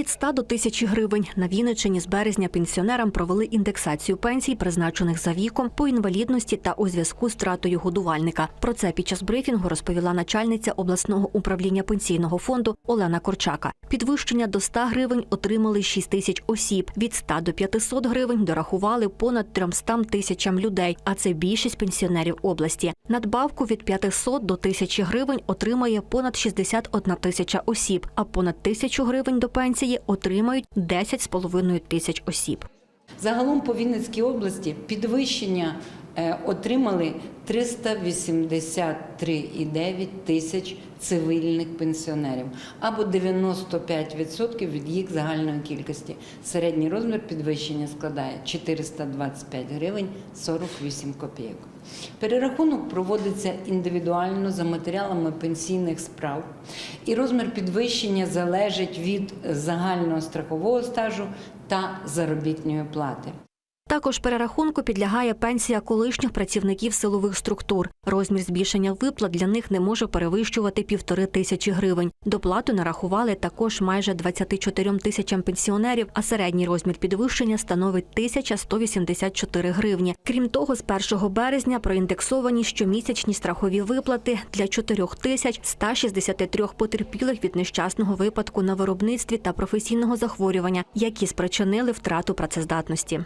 Від 100 до 1000 гривень на Вінниччині з березня пенсіонерам провели індексацію пенсій, призначених за віком, по інвалідності та у зв'язку з втратою годувальника. Про це під час брифінгу розповіла начальниця обласного управління пенсійного фонду Олена Корчака. Підвищення до 100 гривень отримали 6 тисяч осіб. Від 100 до 500 гривень дорахували понад 300 тисячам людей, а це більшість пенсіонерів області. Надбавку від 500 до 1000 гривень отримає понад 61 тисяча осіб, а понад тисячу гривень до пенсії отримають 10,5 тисяч осіб. Загалом по Вінницькій області підвищення отримали 383,9 тисяч цивільних пенсіонерів або 95% від їх загальної кількості. Середній розмір підвищення складає 425 гривень 48 копійок. Перерахунок проводиться індивідуально за матеріалами пенсійних справ, і розмір підвищення залежить від загального страхового стажу та заробітної плати. Також перерахунку підлягає пенсія колишніх працівників силових структур. Розмір збільшення виплат для них не може перевищувати півтори тисячі гривень. Доплату нарахували також майже 24 тисячам пенсіонерів, а середній розмір підвищення становить 1184 гривні. Крім того, з 1 березня проіндексовані щомісячні страхові виплати для 4163 потерпілих від нещасного випадку на виробництві та професійного захворювання, які спричинили втрату працездатності.